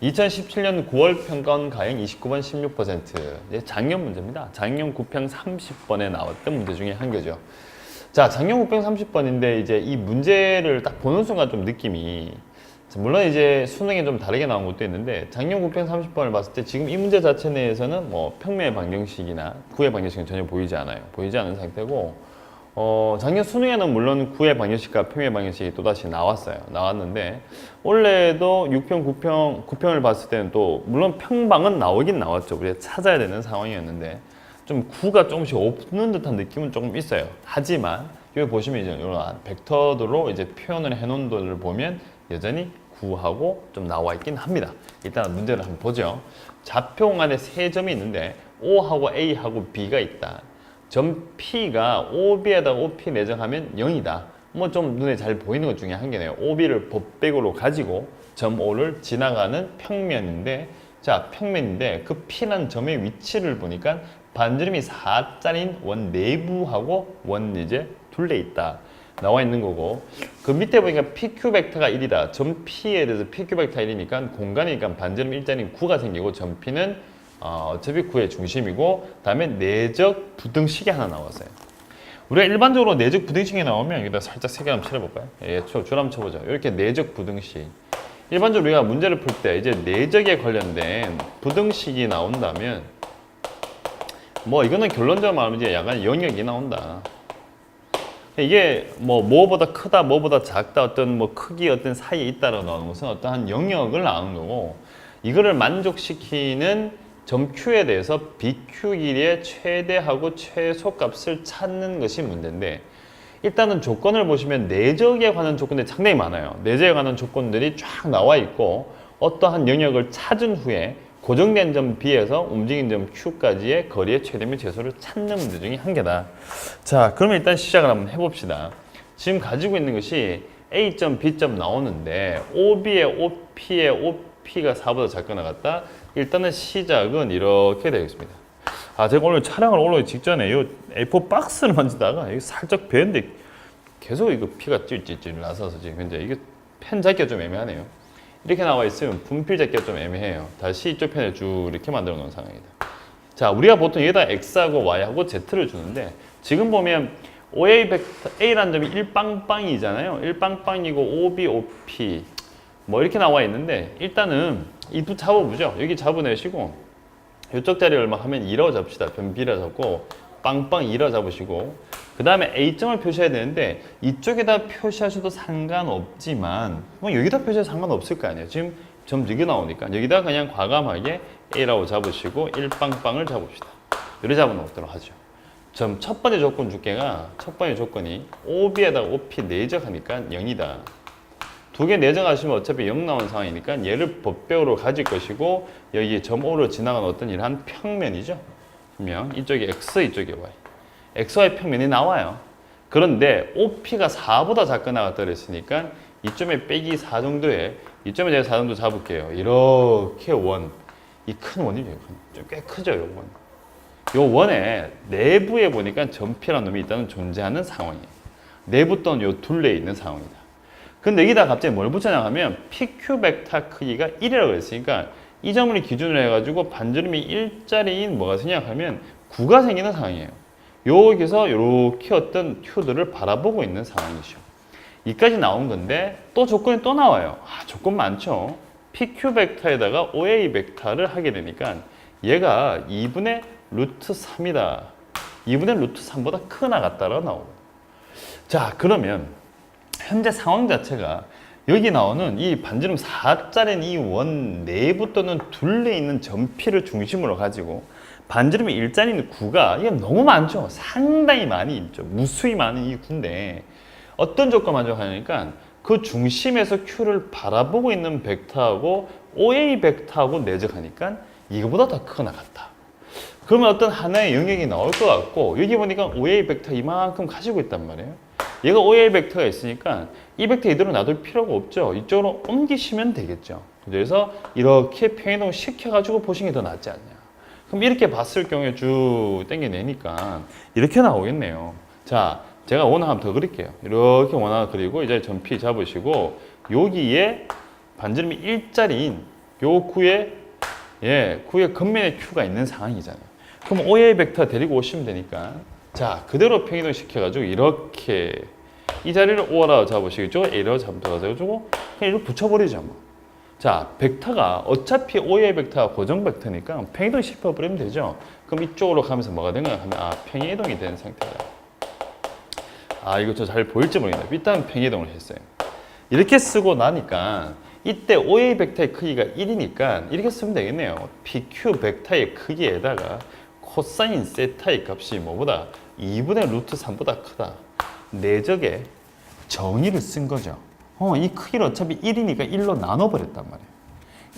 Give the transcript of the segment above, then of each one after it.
2017년 9월 평가원 가행 29번 16%. 이제 작년 문제입니다. 작년 9평 30번에 나왔던 문제 중에 한 개죠. 자, 작년 9평 30번인데 이제 이 문제를 딱 보는 순간 좀 느낌이 물론 이제 수능에 좀 다르게 나온 것도 있는데 작년 9평 30번을 봤을 때 지금 이 문제 자체 내에서는 뭐 평면의 방정식이나 구의 방정식은 전혀 보이지 않아요. 보이지 않은 상태고 어, 작년 수능에는 물론 구의 방정식과 평의 방정식이 또다시 나왔어요. 나왔는데 원래도 6평, 9평, 9평을 봤을 때는 또 물론 평방은 나오긴 나왔죠. 우리가 찾아야 되는 상황이었는데 좀 구가 조금씩 없는 듯한 느낌은 조금 있어요. 하지만 여기 보시면 이제 이런 벡터들로 이제 표현을 해놓은 것을 보면 여전히 구하고 좀 나와 있긴 합니다. 일단 문제를 한번 보죠. 좌표 안에 세 점이 있는데 O하고 A하고 B가 있다. 점 P가 OB에다 OP 내정하면 0이다. 뭐 좀 눈에 잘 보이는 것 중에 한 개네요. OB를 법백으로 가지고 점 O를 지나가는 평면인데 자 평면인데 그 P라는 점의 위치를 보니까 반지름이 4짜리인 원 내부하고 원 이제 둘레 있다. 나와 있는 거고 그 밑에 보니까 PQ 벡터가 1이다. 점 P에 대해서 PQ 벡터가 1이니까 공간이니까 반지름 일자리인 9가 생기고 점 P는 어, 어차피 9의 중심이고 다음에 내적 부등식이 하나 나왔어요. 우리가 일반적으로 내적 부등식이 나오면 여기다 살짝 세 개 한번 칠해볼까요? 예, 줄 한번 쳐보죠. 이렇게 내적 부등식. 일반적으로 우리가 문제를 풀 때 이제 내적에 관련된 부등식이 나온다면 뭐 이거는 결론적으로 말하면 이제 약간 영역이 나온다. 이게 뭐 뭐보다 크다, 뭐보다 작다, 어떤 뭐 크기 어떤 사이에 있다라고 나오는 것은 어떠한 영역을 나오는 거고 이거를 만족시키는 점 Q에 대해서 BQ 길이의 최대하고 최소값을 찾는 것이 문제인데 일단은 조건을 보시면 내적에 관한 조건들이 상당히 많아요. 내적에 관한 조건들이 쫙 나와 있고 어떠한 영역을 찾은 후에 고정된 점 B에서 움직인 점 Q까지의 거리의 최대 및 최소를 찾는 문제 중에 한 개다. 자, 그러면 일단 시작을 한번 해봅시다. 지금 가지고 있는 것이 A점, B점 나오는데 OB의 OP의 OP 가 4보다 작거나 같다. 일단은 시작은 이렇게 되겠습니다. 아, 제가 오늘 촬영을 올라오기 직전에 이 A4 박스를 만지다가 여기 살짝 베는데 계속 이거 피가 찔찔찔 나서서 지금 현재 이게 펜 잡기가 좀 애매하네요. 이렇게 나와 있으면 분필 잡기가 좀 애매해요. 다시 이쪽 펜을 쭉 이렇게 만들어 놓은 상황이다. 자, 우리가 보통 여기다 X하고 Y하고 Z를 주는데 지금 보면 OA 벡터 A라는 점이 1빵빵이잖아요. 1빵빵이고 OB, OP 뭐 이렇게 나와 있는데 일단은 이두 잡아보죠. 여기 잡아내시고 이쪽 자리 얼마 하면 2라고 잡시다. 변 B라 잡고 빵빵 2라 잡으시고 그 다음에 A점을 표시해야 되는데 이쪽에다 표시하셔도 상관없지만 뭐 여기다 표시해도 상관없을 거 아니에요. 지금 점 4개 나오니까 여기다 그냥 과감하게 A라고 잡으시고 1빵빵을 잡읍시다. 이렇게 잡아놓도록 하죠. 점 첫 번째 조건 주께가 첫 번째 조건이 OB에다가 OP 내적하니까 0이다. 두 개 내정하시면 어차피 0 나온 상황이니까 얘를 법배우로 가질 것이고 여기 점 O로 지나간 어떤 이러한 평면이죠. 그러면 이쪽이 X, 이쪽이 Y. XY 평면이 나와요. 그런데 OP가 4보다 작거나 그랬으니까 이점에 빼기 4 정도에 이점에 제가 4 정도 잡을게요. 이렇게 원. 이 큰 원이죠. 좀꽤 크죠, 요 원. 요 원의 내부에 보니까 점피라는 놈이 일단은 존재하는 상황이에요. 내부 또는 요 둘레에 있는 상황이다. 근데 여기다 갑자기 뭘 붙여냐 하면 PQ 벡터 크기가 1이라고 했으니까 이 점을 기준으로 해가지고 반지름이 일자리인 뭐가 생략하면 9가 생기는 상황이에요. 여기서 이렇게 어떤 Q들을 바라보고 있는 상황이죠. 이까지 나온 건데 또 조건이 또 나와요. 아, 조건 많죠. PQ 벡터에다가 OA 벡터를 하게 되니까 얘가 2분의 루트 3이다. 2분의 루트 3보다 크나 같다라고 나오고. 자, 그러면 현재 상황 자체가 여기 나오는 이 반지름 4짜리인 이원 내부 또는 둘레 있는 점피를 중심으로 가지고 반지름이 일자리인 구가 이게 너무 많죠. 상당히 많이 있죠. 무수히 많은 이 구인데 어떤 조건 만족하니까 그 중심에서 Q를 바라보고 있는 벡터하고 OA 벡터하고 내적하니까 이거보다 더 크거나 같다. 그러면 어떤 하나의 영역이 나올 것 같고 여기 보니까 OA 벡터 이만큼 가지고 있단 말이에요. 얘가 OA 벡터가 있으니까 이 벡터 이대로 놔둘 필요가 없죠. 이쪽으로 옮기시면 되겠죠. 그래서 이렇게 평행이동을 시켜가지고 보시는 게 더 낫지 않냐. 그럼 이렇게 봤을 경우에 쭉 당겨내니까 이렇게 나오겠네요. 자, 제가 원화 한번 더 그릴게요. 이렇게 원화 그리고 이제 점피 잡으시고 여기에 반지름이 일자리인 요 구에 예, 구에 겉면에 Q가 있는 상황이잖아요. 그럼 OA 벡터 데리고 오시면 되니까 자 그대로 평이동 시켜가지고 이렇게 이 자리를 O라 잡으시겠죠? A라고 잡아가지고 그냥 이렇게 붙여버리죠. 뭐. 자 벡터가 어차피 OA 벡터가 고정 벡터니까 평이동 시켜버리면 되죠. 그럼 이쪽으로 가면서 뭐가 된 거야? 하면 아 평이동이 된 상태다. 아 이거 저 잘 보일지 모르겠네요. 일단 평이동을 했어요. 이렇게 쓰고 나니까 이때 OA 벡터의 크기가 1이니까 이렇게 쓰면 되겠네요. PQ 벡터의 크기에다가 코사인 세타의 값이 뭐보다 2분의 루트 3보다 크다. 내적에 정의를 쓴 거죠. 어, 이 크기를 어차피 1이니까 1로 나눠버렸단 말이에요.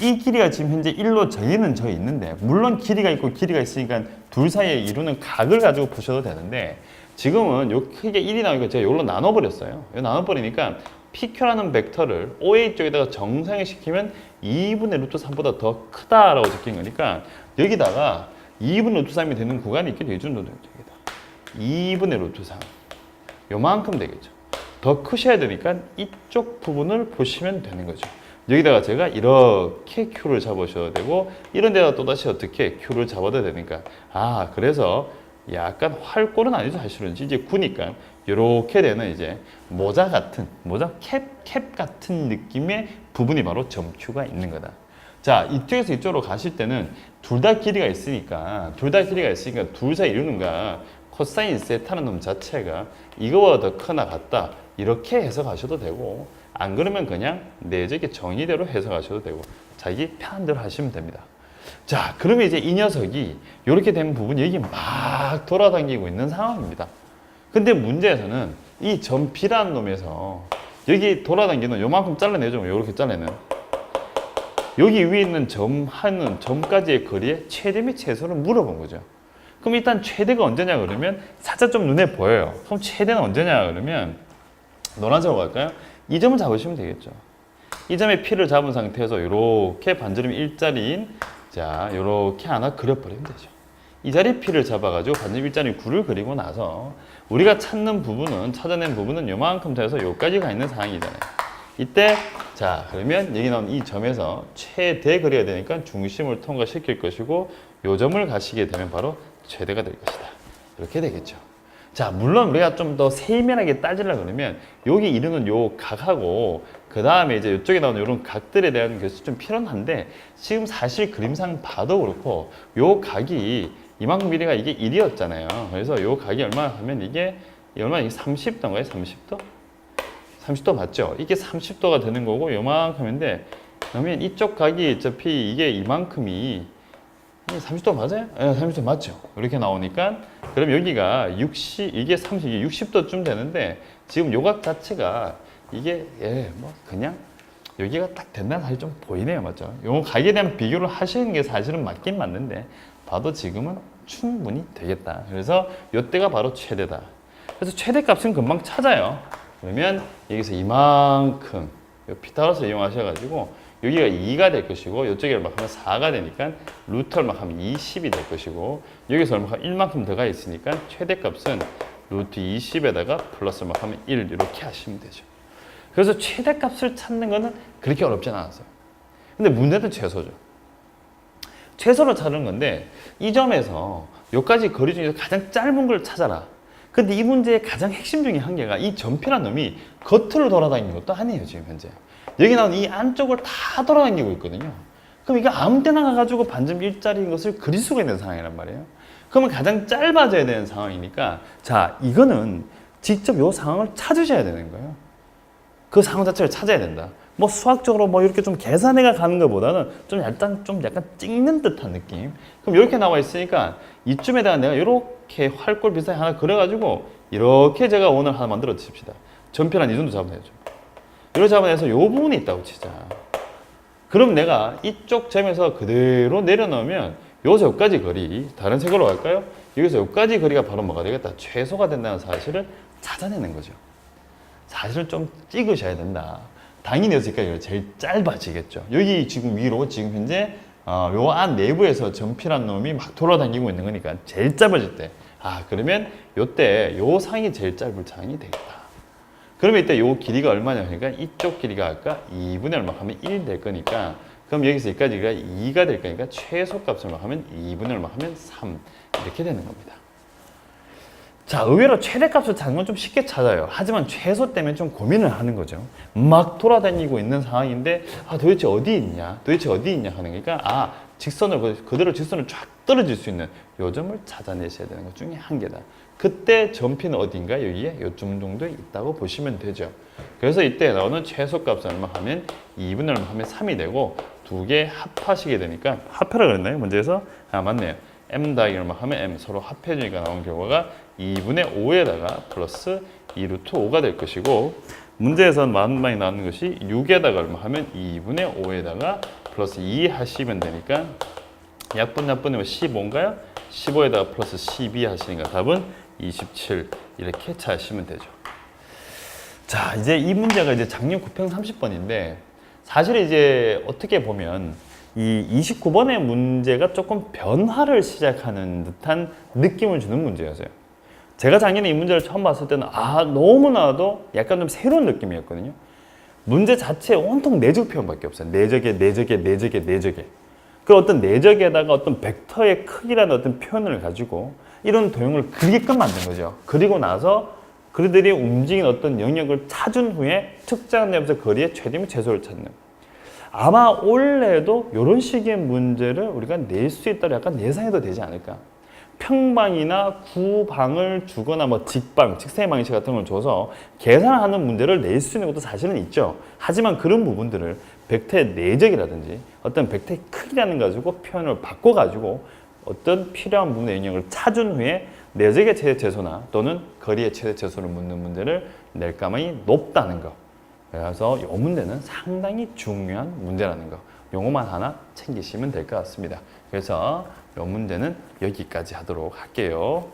이 길이가 지금 현재 1로 저희는 저 있는데 물론 길이가 있고 길이가 있으니까 둘 사이에 이루는 각을 가지고 보셔도 되는데 지금은 요 크기가 1이 나오니까 제가 이걸로 나눠버렸어요. 이거 나눠버리니까 PQ라는 벡터를 OA 쪽에다가 정상화시키면 2분의 루트 3보다 더 크다라고 적힌 거니까 여기다가 2분의 루트 3이 되는 구간이 정도 되겠다. 2분의 루트 3. 요만큼 되겠죠. 더 크셔야 되니까 이쪽 부분을 보시면 되는 거죠. 여기다가 제가 이렇게 Q를 잡으셔도 되고 이런 데다 또다시 어떻게 Q를 잡아도 되니까 아 그래서 약간 활골은 아니죠 사실은 이제 구니까 이렇게 되는 이제 모자 같은 모자 캡, 캡 같은 느낌의 부분이 바로 점Q가 있는 거다. 자 이쪽에서 이쪽으로 가실 때는 둘 다 길이가 있으니까 둘 다 길이가 있으니까 둘 사이 이루는가 코사인 세타는 놈 자체가 이거보다 더 크나 같다 이렇게 해석하셔도 되고 안 그러면 그냥 내적의 정의대로 해석하셔도 되고 자기 편한 대로 하시면 됩니다. 자 그러면 이제 이 녀석이 이렇게 된 부분이 여기 막 돌아다니고 있는 상황입니다. 근데 문제에서는 이점 B라는 놈에서 여기 돌아다니는 요만큼 잘라내죠. 이렇게 잘라내는 여기 위에 있는 점 하는 점까지의 거리의 최대 및 최소를 물어본 거죠. 그럼 일단 최대가 언제냐 그러면 살짝 좀 눈에 보여요. 그럼 최대는 언제냐 그러면 노란색으로 갈까요? 이 점을 잡으시면 되겠죠. 이 점의 P를 잡은 상태에서 이렇게 반지름 일자리인 자 이렇게 하나 그려버리면 되죠. 이 자리 P를 잡아가지고 반지름 일자리 9를 그리고 나서 우리가 찾는 부분은 찾아낸 부분은 요만큼 돼서 여기까지 가 있는 상황이잖아요. 이때 자 그러면 여기 나온 이 점에서 최대 그려야 되니까 중심을 통과시킬 것이고 요 점을 가시게 되면 바로 최대가 될 것이다. 이렇게 되겠죠. 자, 물론 우리가 좀 더 세밀하게 따지려 그러면 여기 이르는 요 각하고 그 다음에 이제 이쪽에 나오는 이런 각들에 대한 것이 좀 필요한데 지금 사실 그림상 봐도 그렇고 요 각이 이만큼 길이가 이게 1이었잖아요. 그래서 요 각이 얼마나 하면 이게 얼마나 이게 30도인가요? 30도? 30도 맞죠? 이게 30도가 되는 거고 요만큼인데 그러면 이쪽 각이 어차피 이게 이만큼이 30도 맞아요? 네, 30도 맞죠. 이렇게 나오니까 그럼 여기가 60 이게 30 이게 60도쯤 되는데 지금 요각 자체가 이게 예, 뭐 그냥 여기가 딱 된다는 사실 좀 보이네요. 맞죠? 요 각에 대한 비교를 하시는 게 사실은 맞긴 맞는데 봐도 지금은 충분히 되겠다. 그래서 요때가 바로 최대다. 그래서 최대 값은 금방 찾아요. 그러면 여기서 이만큼 요 피타고라스 이용하셔가지고 여기가 2가 될 것이고 이쪽에 얼마 하면 4가 되니까 루트 얼마 하면 20이 될 것이고 여기서 얼마 하면 1만큼 들어가 있으니까 최대값은 루트 20에다가 플러스 얼마 하면 1 이렇게 하시면 되죠. 그래서 최대값을 찾는 거는 그렇게 어렵지 않았어요. 근데 문제는 최소죠. 최소를 찾는 건데 이 점에서 여기까지 거리 중에서 가장 짧은 걸 찾아라. 근데 이 문제의 가장 핵심 중의 한 개가 이 점피란 놈이 겉으로 돌아다니는 것도 아니에요 지금 현재. 여기 나온 이 안쪽을 다 돌아다니고 있거든요. 그럼 이거 아무 때나 가가지고 반점 일자리인 것을 그릴 수가 있는 상황이란 말이에요. 그러면 가장 짧아져야 되는 상황이니까 자 이거는 직접 이 상황을 찾으셔야 되는 거예요. 그 상황 자체를 찾아야 된다. 뭐 수학적으로 뭐 이렇게 좀 계산해가 가는 것보다는 좀 약간 좀 약간 찍는 듯한 느낌. 그럼 이렇게 나와 있으니까 이쯤에다가 내가 이렇게 활골 비슷하게 하나 그려가지고 이렇게 제가 오늘 하나 만들어 칩시다. 전편 한 이 정도 잡으면 되죠. 이렇게 잡아내서 요 부분이 있다고 치자. 그럼 내가 이쪽 점에서 그대로 내려놓으면 여기서 여기까지 거리 다른 색으로 갈까요? 여기서 여기까지 거리가 바로 뭐가 되겠다? 최소가 된다는 사실을 찾아내는 거죠. 사실은 좀 찍으셔야 된다. 당연히 여기까지 제일 짧아지겠죠. 여기 지금 위로 지금 현재 어, 요안 내부에서 전필한 놈이 막 돌아다니고 있는 거니까 제일 짧아질 때. 아 그러면 요때 요 상이 제일 짧을 상이 되겠다. 그러면 이때 요 길이가 얼마냐 하니까 이쪽 길이가 아까 2분의 얼마 하면 1 될 거니까 그럼 여기서 여기까지가 2가 될 거니까 최소값을 얼마 하면 2분의 얼마 하면 3 이렇게 되는 겁니다. 자, 의외로 최대값을 찾는 건 좀 쉽게 찾아요. 하지만 최소 때문에 좀 고민을 하는 거죠. 막 돌아다니고 있는 상황인데, 아, 도대체 어디 있냐? 도대체 어디 있냐 하는 거니까, 아, 직선을, 그- 그대로 직선을 쫙 떨어질 수 있는 요 점을 찾아내셔야 되는 것 중에 한 개다. 그때 점피는 어딘가 여기에 요점 정도에 있다고 보시면 되죠. 그래서 이때 나오는 최소값은 얼마 하면 2분의 얼마 하면 3이 되고 두 개 합하시게 되니까 합하라 그랬나요? 문제에서? 아, 맞네요. M 얼마 하면 m 서로 합해주니까 나온 결과가 2분의 5에다가 플러스 2루트 5가 될 것이고 문제에서는 많이 나오는 것이 6에다가 얼마 하면 2분의 5에다가 플러스 2 하시면 되니까 약분 약분이면 15인가요? 15에다가 플러스 12 하시니까 답은 27 이렇게 찾으시면 되죠. 자, 이제 이 문제가 이제 작년 9평 30번인데 사실 이제 어떻게 보면 이 29번의 문제가 조금 변화를 시작하는 듯한 느낌을 주는 문제였어요. 제가 작년에 이 문제를 처음 봤을 때는 아, 너무나도 약간 좀 새로운 느낌이었거든요. 문제 자체에 온통 내적 표현밖에 없어요. 내적에, 내적에, 내적에, 내적에. 그 어떤 내적에다가 어떤 벡터의 크기라는 어떤 표현을 가지고 이런 도형을 그리게끔 만든 거죠. 그리고 나서 그들이 움직인 어떤 영역을 찾은 후에 특정되면서 거리의 최대 및 최소를 찾는. 아마 올해도 이런 식의 문제를 우리가 낼 수 있다고 약간 예상해도 되지 않을까. 평방이나 구방을 주거나 뭐 직방, 직선의 방식 같은 걸 줘서 계산하는 문제를 낼 수 있는 것도 사실은 있죠. 하지만 그런 부분들을 벡터의 내적이라든지 어떤 벡터의 크기라는 가지고 표현을 바꿔가지고 어떤 필요한 부분의 영역을 찾은 후에 내적의 최대 최소나 또는 거리의 최대 최소를 묻는 문제를 낼 가망이 높다는 거. 그래서 이 문제는 상당히 중요한 문제라는 거. 요거만 하나 챙기시면 될 것 같습니다. 그래서 이 문제는 여기까지 하도록 할게요.